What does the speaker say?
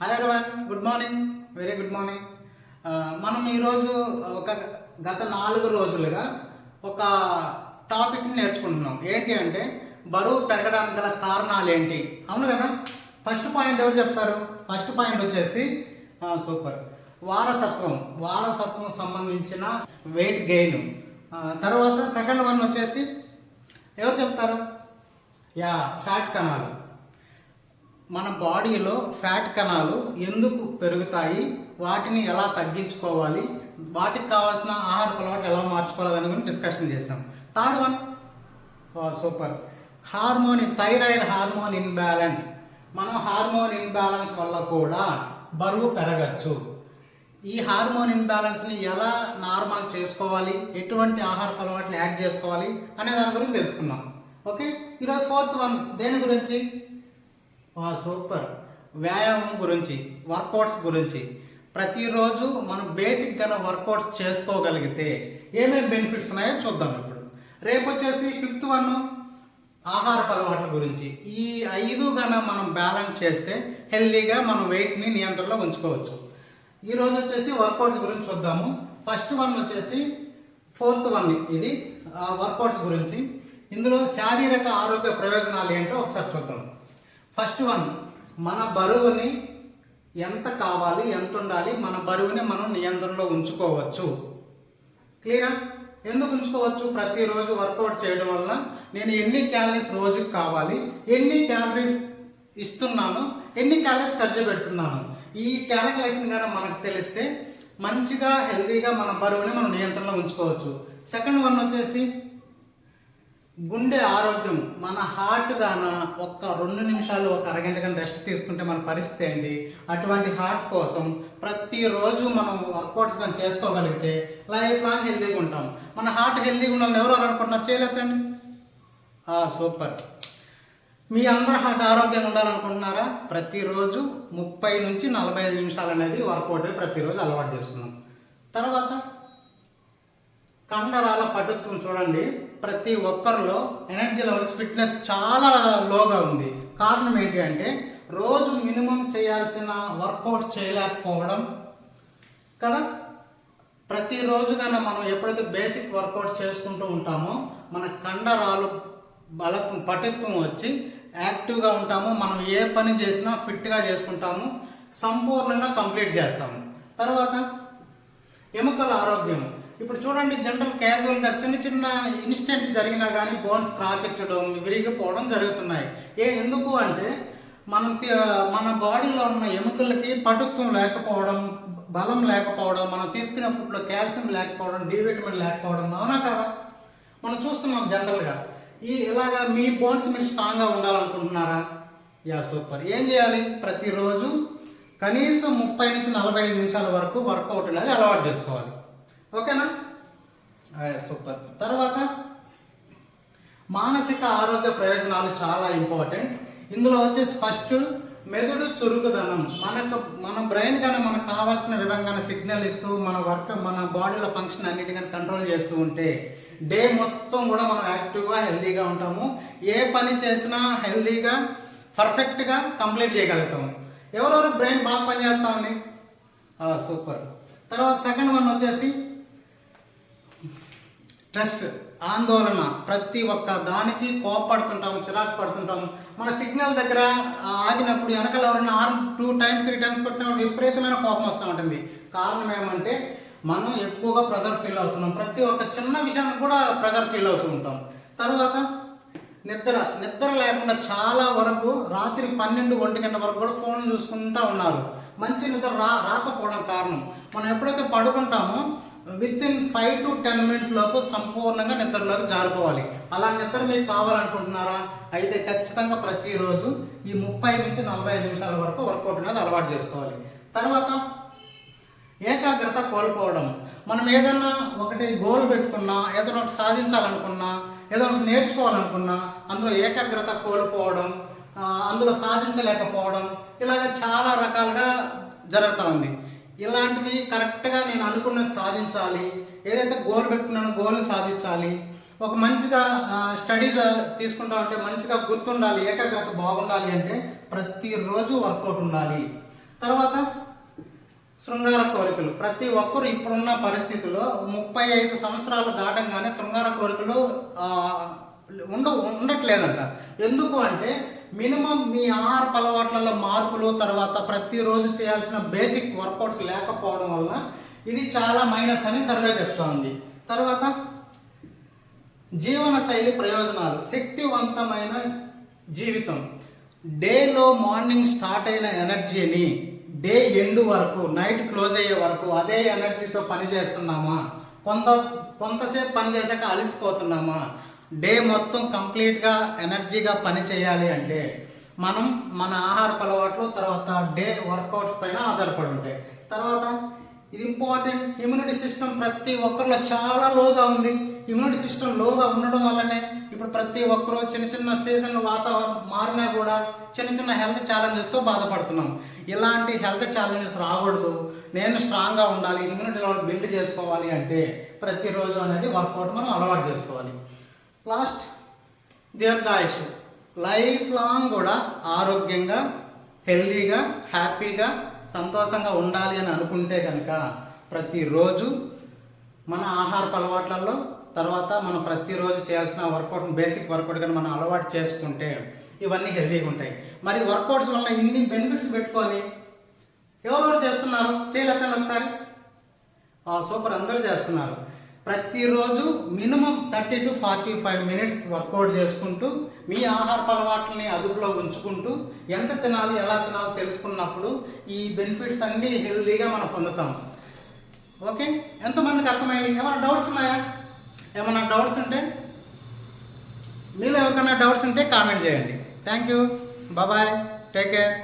Hi everyone good morning very good morning మనం ఈరోజు uh, ఒక గత నాలుగు రోజులుగా ఒక టాపిక్ని నేర్చుకుంటున్నాం. ఏంటి అంటే బరువు పెరగడానికి గల కారణాలు ఏంటి? అవును కదా? ఫస్ట్ పాయింట్ ఎవరు చెప్తారు? ఫస్ట్ పాయింట్ వచ్చేసి సూపర్ వారసత్వం. వారసత్వం సంబంధించిన వెయిట్ గెయిన్ తర్వాత సెకండ్ వన్ వచ్చేసి ఎవరు చెప్తారు? యా ఫ్యాట్ కణాలు మన బాడీలో ఫ్యాట్ కణాలు ఎందుకు పెరుగుతాయి? వాటిని ఎలా తగ్గించుకోవాలి? వాటికి కావాల్సిన ఆహార అలవాటు ఎలా మార్చుకోవాలి అని గురించి డిస్కషన్ చేసాం third one super hormone thyroid hormone imbalance మనం హార్మోన్ ఇన్బ్యాలెన్స్ వల్ల కూడా బరువు పెరగచ్చు. ఈ హార్మోన్ ఇన్బ్యాలెన్స్ని ఎలా నార్మల్ చేసుకోవాలి? ఎటువంటి ఆహార అలవాట్లు యాడ్ చేసుకోవాలి? అనే దాని గురించి తెలుసుకున్నాం ఓకే ఈరోజు ఫోర్త్ వన్ దేని గురించి? సూపర్. వ్యాయామం గురించి వర్కౌట్స్ గురించి. ప్రతిరోజు మనం బేసిక్గా వర్కౌట్స్ చేసుకోగలిగితే ఏమేమి బెనిఫిట్స్ ఉన్నాయో చూద్దాం ఇప్పుడు. రేపు వచ్చేసి ఫిఫ్త్ వన్ ఆహార అలవాట్ల గురించి. ఈ ఐదు గన మనం బ్యాలెన్స్ చేస్తే హెల్దీగా మనం వెయిట్ని నియంత్రణలో ఉంచుకోవచ్చు. ఈరోజు వచ్చేసి వర్కౌట్స్ గురించి చూద్దాము. ఫస్ట్ వన్ వచ్చేసి ఫోర్త్ వన్ ఇది వర్కౌట్స్ గురించి. ఇందులో శారీరక ఆరోగ్య ప్రయోజనాలు ఏంటో ఒకసారి చూద్దాం. ఫస్ట్ వన్ మన బరువుని ఎంత కావాలి ఎంత ఉండాలి మన బరువుని మనం నియంత్రణలో ఉంచుకోవచ్చు. క్లియరా ఎందుకు ఉంచుకోవచ్చు? ప్రతిరోజు వర్కౌట్ చేయడం వల్ల నేను ఎన్ని క్యాలరీస్ రోజుకి కావాలి ఎన్ని క్యాలరీస్ ఇస్తున్నాను ఎన్ని క్యాలరీస్ ఖర్చు పెడుతున్నాను. ఈ క్యాలిక్యులేషన్ కానీ మనకు తెలిస్తే మంచిగా హెల్తీగా మన బరువుని మనం నియంత్రణలో ఉంచుకోవచ్చు. సెకండ్ వన్ వచ్చేసి గుండె ఆరోగ్యం మన హార్ట్ గాన ఒక్క రెండు నిమిషాలు ఒక అరగంట కానీ రెస్ట్ తీసుకుంటే మన పరిస్థితి ఏంటి? అటువంటి హార్ట్ కోసం ప్రతిరోజు మనం వర్కౌట్స్ కానీ చేసుకోగలిగితే లైఫ్ లాంగ్ హెల్తీగా ఉంటాం. మన హార్ట్ హెల్తీగా ఉండాలని ఎవరు అనుకుంటున్నారు చేయలేదండి. సూపర్ మీ అందరూ హార్ట్ ఆరోగ్యంగా ఉండాలనుకుంటున్నారా? ప్రతిరోజు ముప్పై నుంచి నలభై ఐదు నిమిషాలు అనేది వర్కౌట్ ప్రతిరోజు అలవాటు చేసుకున్నాం. తర్వాత కండరాల పటుత్వం చూడండి. ప్రతి ఒక్కరిలో ఎనర్జీ లెవెల్స్ ఫిట్నెస్ చాలా లోగా ఉంది. కారణం ఏంటి అంటే రోజు మినిమం చేయాల్సిన వర్కౌట్ చేయలేకపోవడం కదా? ప్రతిరోజు కన్నా మనం ఎప్పుడైతే బేసిక్ వర్కౌట్ చేసుకుంటూ ఉంటామో మన కండరాలు బల పటిత్వం వచ్చి యాక్టివ్గా ఉంటాము. మనం ఏ పని చేసినా ఫిట్గా చేసుకుంటాము. సంపూర్ణంగా కంప్లీట్ చేస్తాము. తర్వాత ఎముకల ఆరోగ్యం. ఇప్పుడు చూడండి జనరల్ క్యాజువల్గా చిన్న చిన్న ఇన్సిడెంట్ జరిగినా కానీ బోన్స్ క్రాకెచ్చడం విరిగిపోవడం జరుగుతున్నాయి. ఏ ఎందుకు అంటే మనం మన బాడీలో ఉన్న ఎముకలకి పటుత్వం లేకపోవడం బలం లేకపోవడం మనం తీసుకునే ఫుడ్లో కాల్షియం లేకపోవడం డి విటమిన్ లేకపోవడం అవునా కదా? మనం చూస్తున్నాం జనరల్గా ఈ ఇలాగా మీ బోన్స్ మీరు స్ట్రాంగ్గా ఉండాలనుకుంటున్నారా? Yeah super. ఏం చేయాలి? ప్రతిరోజు కనీసం ముప్పై నుంచి నలభై ఐదు నిమిషాల వరకు వర్కౌట్ అనేది అలవాటు చేసుకోవాలి. ఓకేనా? ఆయ్, సూపర్. తర్వాత మానసిక ఆరోగ్య ప్రయోజనాలు చాలా ఇంపార్టెంట్. ఇందులో వచ్చేసి ఫస్ట్ మెదడు చురుకుదనం. మనకు మన బ్రెయిన్ కానీ మనకు కావాల్సిన విధంగానే సిగ్నల్ ఇస్తూ మన వర్క్ మన బాడీలో ఫంక్షన్ అన్నిటిని కంట్రోల్ చేస్తూ ఉంటే డే మొత్తం కూడా మనం యాక్టివ్గా హెల్తీగా ఉంటాము. ఏ పని చేసినా హెల్తీగా పర్ఫెక్ట్గా కంప్లీట్ చేయగలుగుతాము ఎవరెవరు బ్రెయిన్ బాగా పనిచేస్తా ఉంది? సూపర్. తర్వాత సెకండ్ వన్ వచ్చేసి స్ట్రెస్ ఆందోళన ప్రతి ఒక్క దానికి కోపడుతుంటాము చిరాకు పడుతుంటాము. మన సిగ్నల్ దగ్గర ఆగినప్పుడు వెనకాల ఎవరైనా horn two times three times కొట్టినప్పుడు విపరీతమైన కోపం వస్తూ ఉంటుంది. కారణం ఏమంటే మనం ఎక్కువగా ప్రెజర్ ఫీల్ అవుతున్నాం. ప్రతి ఒక్క చిన్న విషయానికి కూడా ప్రెజర్ ఫీల్ అవుతూ ఉంటాం. తర్వాత నిద్ర. నిద్ర లేకుండా చాలా వరకు రాత్రి పన్నెండు ఒంటి గంట వరకు కూడా ఫోన్ చూసుకుంటూ ఉన్నారు. మంచి నిద్ర రా రాకపోవడం కారణం. మనం ఎప్పుడైతే పడుకుంటామో within five to ten minutes లోపు సంపూర్ణంగా నిద్రలోకి జారుకోవాలి. అలా నిద్ర మీకు కావాలనుకుంటున్నారా? అయితే ఖచ్చితంగా ప్రతిరోజు ఈ ముప్పై నుంచి నలభై ఐదు నిమిషాల వరకు వర్కౌట్ అనేది అలవాటు చేసుకోవాలి. తర్వాత ఏకాగ్రత కోల్పోవడం. మనం ఏదైనా ఒకటి గోల్ పెట్టుకున్నా ఏదైనా ఒకటి సాధించాలనుకున్నా ఏదో ఒకటి నేర్చుకోవాలనుకున్నా అందులో ఏకాగ్రత కోల్పోవడం అందులో సాధించలేకపోవడం ఇలాగ చాలా రకాలుగా జరుగుతూ ఉంది. ఇలాంటివి కరెక్ట్గా నేను అనుకున్నది సాధించాలి. ఏదైతే గోల్ పెట్టుకున్నానో గోల్ని సాధించాలి. ఒక మంచిగా స్టడీస్ తీసుకుంటా అంటే మంచిగా గుర్తుండాలి ఏకాగ్రత బాగుండాలి అంటే ప్రతిరోజు వర్కౌట్ ఉండాలి. తర్వాత శృంగార కోరికలు. ప్రతి ఒక్కరు ఇప్పుడున్న పరిస్థితుల్లో ముప్పై ఐదు సంవత్సరాలు దాటంగానే శృంగార కోరికలు ఉండ ఉండట్లేదంట. ఎందుకు అంటే మినిమం మీ ఆహారపు అలవాట్లలో మార్పులు తర్వాత ప్రతిరోజు చేయాల్సిన బేసిక్ వర్కౌట్స్ లేకపోవడం వల్ల ఇది చాలా మైనస్ అని సర్వే చెప్తోంది. తర్వాత జీవన శైలి ప్రయోజనాలు శక్తివంతమైన జీవితం. డేలో మార్నింగ్ స్టార్ట్ అయిన ఎనర్జీని డే ఎండ్ వరకు నైట్ క్లోజ్ అయ్యే వరకు అదే ఎనర్జీతో పని చేస్తున్నామా కొంత కొంతసేపు పని చేశాక అలసిపోతున్నామా? డే మొత్తం కంప్లీట్గా ఎనర్జీగా పని చేయాలి అంటే మనం మన ఆహార అలవాట్లు తర్వాత డే వర్కౌట్స్ పైన ఆధారపడి ఉంటాయి. తర్వాత ఇది ఇంపార్టెంట్ ఇమ్యూనిటీ సిస్టమ్ ప్రతి ఒక్కరిలో చాలా లోగా ఉంది. ఇమ్యూనిటీ సిస్టమ్ లోగా ఉండడం వల్లనే ఇప్పుడు ప్రతి ఒక్కరు చిన్న చిన్న సీజన్ వాతావరణం మారినా కూడా చిన్న చిన్న హెల్త్ ఛాలెంజెస్తో బాధపడుతున్నాం. ఇలాంటి హెల్త్ ఛాలెంజెస్ రాకూడదు. నేను స్ట్రాంగ్గా ఉండాలి ఇమ్యూనిటీ లెవెల్ బిల్డ్ చేసుకోవాలి అంటే ప్రతిరోజు అనేది వర్కౌట్ మనం అలవాటు చేసుకోవాలి. లాస్ట్ దీర్ఘాయుష్ లైఫ్ లాంగ్ కూడా ఆరోగ్యంగా హెల్తీగా హ్యాపీగా సంతోషంగా ఉండాలి అని అనుకుంటే కనుక ప్రతిరోజు మన ఆహార అలవాట్లలో తర్వాత మనం ప్రతిరోజు చేయాల్సిన వర్కౌట్ బేసిక్ వర్కౌట్ కానీ మనం అలవాటు చేసుకుంటే ఇవన్నీ హెల్దీగా ఉంటాయి. మరి వర్కౌట్స్ వల్ల ఇన్ని బెనిఫిట్స్ పెట్టుకొని ఎవరెవరు చేస్తున్నారు? చేయలేదండి ఒకసారి. సూపర్. అందరూ చేస్తున్నారు. ప్రతిరోజు minimum thirty to forty five minutes workout చేసుకుంటూ మీ ఆహార అలవాట్లని అదుపులో ఉంచుకుంటూ ఎంత తినాలి ఎలా తినాలో తెలుసుకున్నప్పుడు ఈ బెనిఫిట్స్ అన్నీ హెల్తీగా మనం పొందుతాం. ఓకే? ఎంతమందికి అర్థమైంది? ఏమైనా డౌట్స్ ఉన్నాయా? ఏమైనా డౌట్స్ ఉంటే? మీలో ఎవరికైనా డౌట్స్ ఉంటే కామెంట్ చేయండి. థ్యాంక్ యూ బాబాయ్ టేక్ కేర్